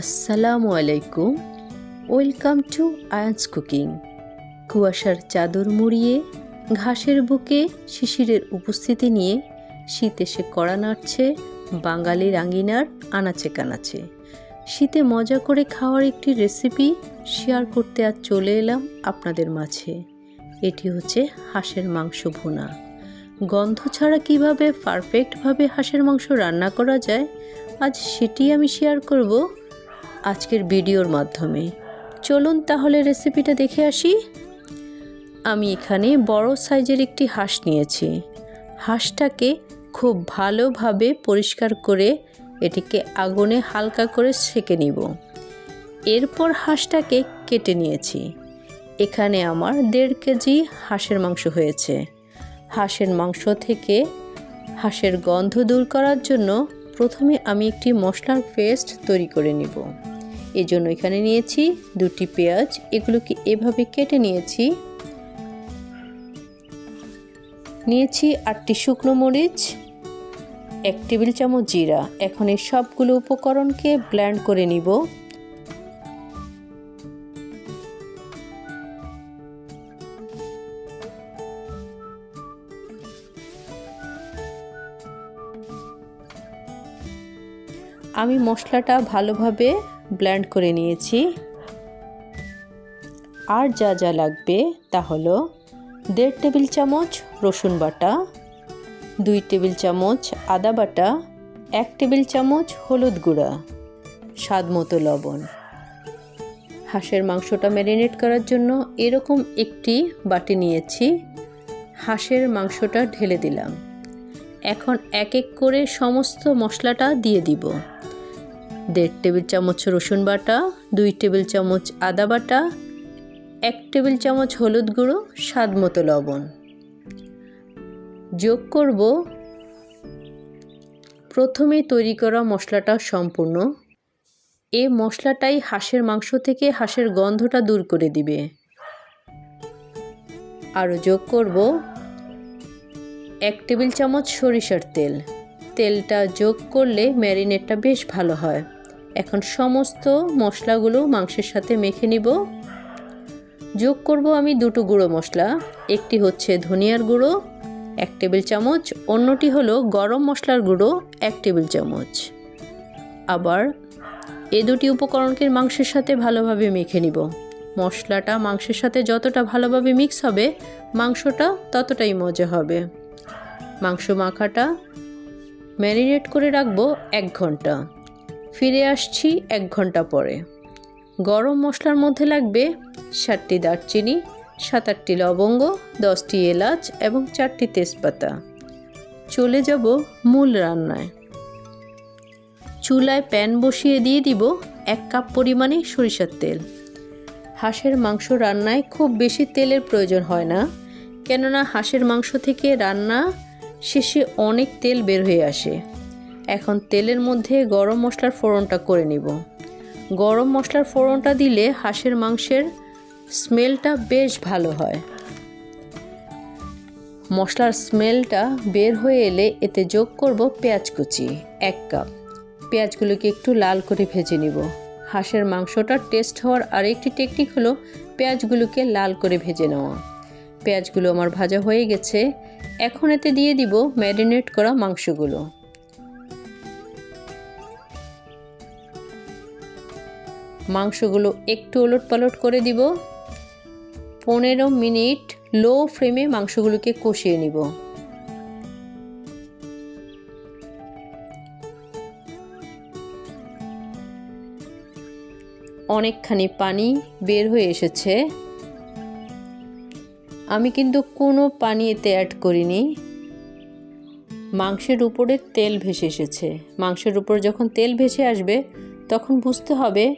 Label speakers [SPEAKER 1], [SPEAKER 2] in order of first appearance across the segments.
[SPEAKER 1] আসসালামু আলাইকুম। Welcome to Ayan's cooking. কুয়াশার চাদর মুড়িয়ে, ঘাসের বুকে শিশিরের উপস্থিতি নিয়ে শীত এসে কড়া নাড়ছে বাঙালির আঙ্গিনার আনাচে কানাচে। শীতে মজা করে খাওয়ার একটি রেসিপি শেয়ার করতে আজ চলে এলাম আপনাদের মাঝে। এটি হচ্ছে হাঁসের মাংস ভুনা। গন্ধ ছাড়া কীভাবে পারফেক্টভাবে হাঁসের মাংস রান্না করা যায়, আজ সেটি আমি শেয়ার করব আজকের ভিডিওর মাধ্যমে। চলুন তাহলে রেসিপিটা দেখে আসি। আমি এখানে বড় সাইজের একটি হাঁস নিয়েছি। হাঁসটাকে খুব ভালোভাবে পরিষ্কার করে এটিকে আগুনে হালকা করে সেকে নিব। এরপর হাঁসটাকে কেটে নিয়েছি। এখানে আমার দেড় কেজি হাঁসের মাংস হয়েছে। হাঁসের মাংস থেকে হাঁসের গন্ধ দূর করার জন্য প্রথমে আমি একটি মশলার পেস্ট তৈরি করে নিব। এই জন্য এখানে নিয়েছি দুটি পেঁয়াজ। এগুলোকে এভাবে কেটে নিয়েছি। নিয়েছি আটটি শুকনো মরিচ, এক টেবিল চামচ জিরা। এখন এই সবগুলো উপকরণকে ব্ল্যান্ড করে নিব। আমি মশলাটা ভালোভাবে ব্ল্যান্ড করে নিয়েছি। আর যা যা লাগবে তা হলো দেড় টেবিল চামচ রসুন বাটা, দুই টেবিল চামচ আদা বাটা, এক টেবিল চামচ হলুদ গুঁড়া, স্বাদ মতো লবণ। হাঁসের মাংসটা ম্যারিনেট করার জন্য এরকম একটি বাটি নিয়েছি। হাঁসের মাংসটা ঢেলে দিলাম। এখন এক এক করে সমস্ত মশলাটা দিয়ে দিব। দেড় টেবিল চামচ রসুন বাটা, দুই টেবিল চামচ আদা বাটা, এক টেবিল চামচ হলুদ গুঁড়ো, স্বাদ মতো লবণ। যোগ করব প্রথমে তৈরি করা মশলাটা সম্পূর্ণ। এ মশলাটাই হাঁসের মাংস থেকে হাঁসের গন্ধটা দূর করে দিবে। আরও যোগ করব এক টেবিল চামচ সরিষার তেল। তেলটা যোগ করলে ম্যারিনেটটা বেশ ভালো হয়। এখন সমস্ত মশলাগুলো মাংসের সাথে মেখে নিব। যোগ করব আমি দুটো গুঁড়ো মশলা। একটি হচ্ছে ধনিয়ার গুঁড়ো, এক টেবিল চামচ। অন্যটি হলো গরম মশলার গুঁড়ো, এক টেবিল চামচ। আবার এ দুটি উপকরণকে মাংসের সাথে ভালোভাবে মেখে নিব। মশলাটা মাংসের সাথে যতটা ভালোভাবে মিক্স হবে, মাংসটা ততটাই মজা হবে। মাংস মাখাটা ম্যারিনেট করে রাখব এক ঘণ্টা। ফিরে আসছি এক ঘণ্টা পরে। গরম মশলার মধ্যে লাগবে ষাটটি দারচিনি সাত আটটি লবঙ্গ, দশটি এলাচ এবং চারটি তেজপাতা। চলে যাব মূল রান্নায়। চুলায় প্যান বসিয়ে দিয়ে দিব এক কাপ পরিমাণে সরিষার তেল। হাঁসের মাংস রান্নায় খুব বেশি তেলের প্রয়োজন হয় না, কেননা হাঁসের মাংস থেকে রান্না শেষে অনেক তেল বের হয়ে আসে। এখন তেলের মধ্যে গরম মশলার ফোড়নটা করে নিব। গরম মশলার ফোড়নটা দিলে হাঁসের মাংসের স্মেলটা বেশ ভালো হয়। মশলার স্মেলটা বের হয়ে এলে এতে যোগ করব পেঁয়াজ কুচি, এক কাপ। পেঁয়াজগুলোকে একটু লাল করে ভেজে নিব। হাঁসের মাংসটা টেস্ট হওয়ার আরেকটি টেকনিক হলো পেঁয়াজগুলোকে লাল করে ভেজে নেওয়া। পেঁয়াজগুলো আমার ভাজা হয়ে গেছে। এখন এতে দিয়ে দিব ম্যারিনেট করা মাংসগুলো। মাংসগুলো একটু ওলট পালট করে দিব। পনেরো মিনিট লো ফ্লেমে মাংসগুলোকে কষিয়ে নিব। অনেকখানি পানি বের হয়ে এসেছে। আমি কিন্তু কোনো পানি এতে অ্যাড করিনি। মাংসের উপরে তেল ভেসে এসেছে। মাংসের উপর যখন তেল ভেসে আসবে, তখন বুঝতে হবে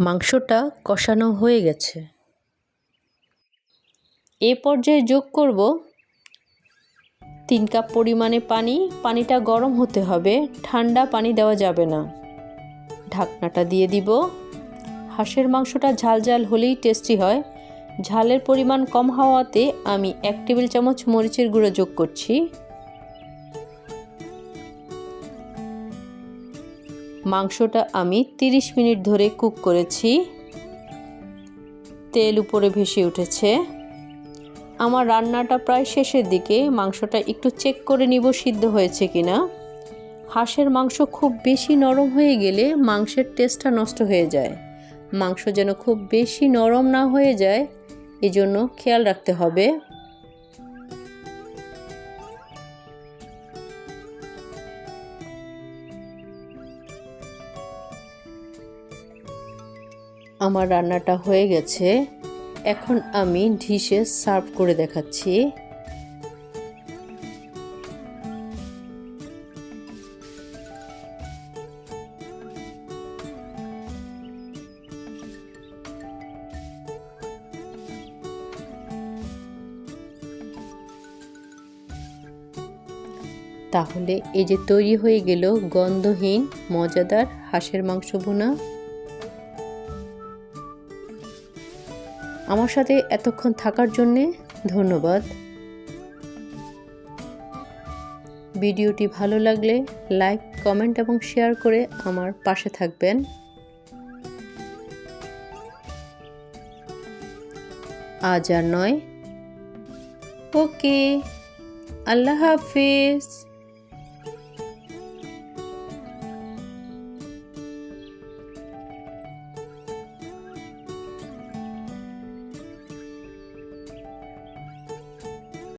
[SPEAKER 1] মাংসটা কষানো হয়ে গেছে। এ পর্যায়ে যোগ করব তিন কাপ পরিমাণে পানি। পানিটা গরম হতে হবে, ঠান্ডা পানি দেওয়া যাবে না। ঢাকনাটা দিয়ে দিব। হাঁসের মাংসটা ঝাল ঝাল হলেই টেস্টি হয়। ঝালের পরিমাণ কম হওয়াতে আমি এক টেবিল চামচ মরিচের গুঁড়ো যোগ করছি। মাংসটা আমি 30 মিনিট ধরে কুক করেছি। তেল উপরে ভেসে উঠেছে। আমার রান্নাটা প্রায় শেষের দিকে। মাংসটা একটু চেক করে নিব সিদ্ধ হয়েছে কিনা। হাঁসের মাংস খুব বেশি নরম হয়ে গেলে মাংসের টেস্টটা নষ্ট হয়ে যায়। মাংস যেন খুব বেশি নরম না হয়ে যায়, এজন্য খেয়াল রাখতে হবে। আমার রান্নাটা হয়ে গেছে। এখন আমি ডিশে সার্ভ করে দেখাচ্ছি। তাহলে এই যে তৈরি হয়ে গেল গন্ধহীন, মজাদার হাঁসের মাংস বোনা আমার সাথে এতক্ষণ থাকার জন্যে ধন্যবাদ। ভিডিওটি ভালো লাগলে লাইক, কমেন্ট এবং শেয়ার করে আমার পাশে থাকবেন। আজ আর নয়। ওকে, আল্লাহ হাফিজ।